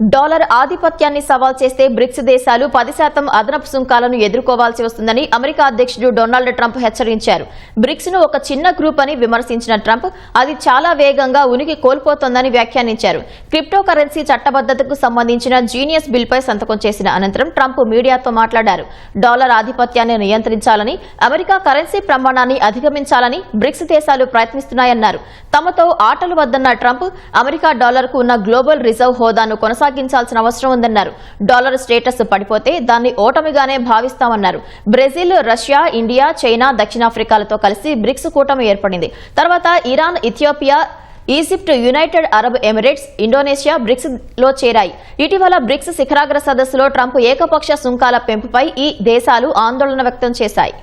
Dollar ఆధిపత్యాన్ని సవాల్ చేస్తే బ్రిక్స్ దేశాలు పది శాతం అదనపు సుంకాలను ఎదుర్కోవాల్సి వస్తుందని అమెరికా అధ్యక్షుడు డొనాల్డ్ ట్రంప్ హెచ్చరించారు. బ్రిక్స్ను ఒక చిన్న గ్రూప్ అని విమర్శించిన ట్రంప్ అది చాలా వేగంగా ఉనికి కోల్పోతోందని వ్యాఖ్యానించారు. క్రిప్టో కరెన్సీ చట్టబద్దతకు సంబంధించిన జీనియస్ బిల్పై సంతకం చేసిన అనంతరం ట్రంప్ మీడియాతో మాట్లాడారు. డాలర్ ఆధిపత్యాన్ని నియంత్రించాలని అమెరికా కరెన్సీ ప్రమాణాన్ని అధిగమించాలని బ్రిక్స్ దేశాలు ప్రయత్నిస్తున్నాయన్నారు. తమతో ఆటలు వద్దన్న ట్రంప్ అమెరికా డాలర్కు ఉన్న గ్లోబల్ రిజర్వ్ హోదాను కొనసాగించాల్సిన అవసరం ఉందన్నారు. డాలర్ స్టేటస్ పడిపోతే దాన్ని ఓటమిగానే భావిస్తామన్నారు. బ్రెజిల్ రష్యా ఇండియా చైనా దక్షిణాఫ్రికాలతో కలిసి బ్రిక్స్ కూటమి ఏర్పడింది. తర్వాత Iran Ethiopia Egypt United Arab Emirates Indonesia బ్రిక్స్లో చేరాయి. ఇటీవల బ్రిక్స్ శిఖరాగ్ర సదస్సులో ట్రంప్ ఏకపక్ష సుంకాల పెంపుపై ఈ దేశాలు ఆందోళన వ్యక్తం చేశాయి.